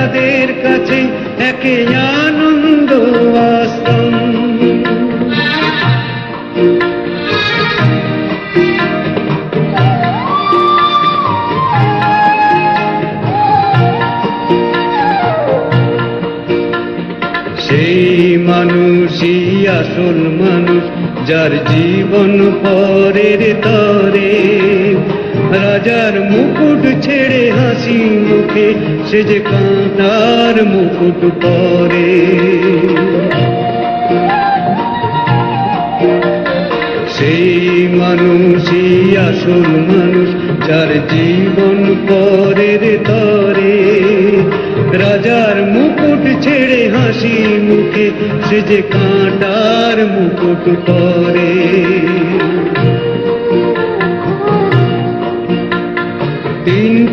তাদের কাছে একে আনন্দ সেই মানুষই আসল মানুষ, যার জীবন পরের তরে। রাজার মুকুট ছেড়ে হাসি মুখে সে যে কাঁটার মুকুট পরে। সেই মানুষই আসল মানুষ, যার জীবন পরের তরে। রাজার মুকুট ছেড়ে হাসি মুখে, সে যে কাঁটার মুকুট পরে।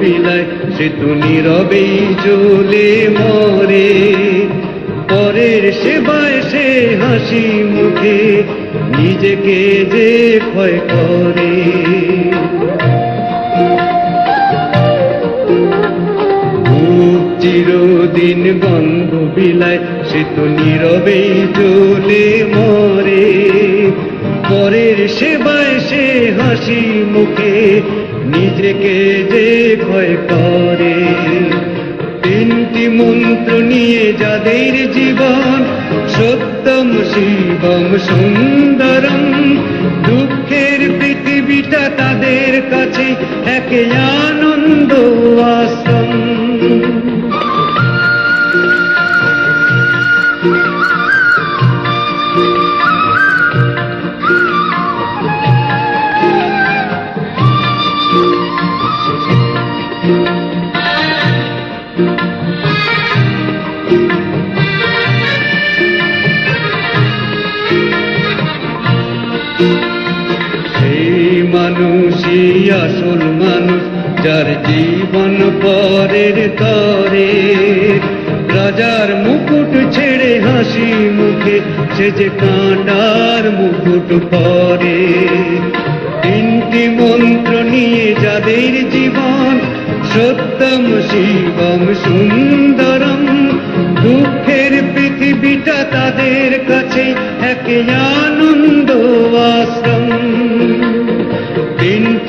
বিলায় সে তো নীরবেই জ্বলে মরে। পরের সেবায় সে হাসি মুখে, নিজেকে যে ক্ষয় করে। চিরদিন গন্ধ বিলায়, সে তো নীরবেই জ্বলে মরে। হাসি মুখে নিজেকে যে ক্ষয় করে। তিনটি মন্ত্র নিয়ে যাদের জীবন সত্যম শিবম সুন্দরম, দুঃখের পৃথিবীটা তাদের কাছে একে আনন্দ আশ্রম। মানুষই আসল মানুষ, যার জীবন পরের তরে। রাজার মুকুট ছেড়ে হাসি মুখে, সে যে কাঁটার মুকুট পরে। তিনটি মন্ত্র নিয়ে যাদের জীবন, সত্যম শিবম সুন্দরম। দুঃখের পৃথিবীটা তাদের কাছে একে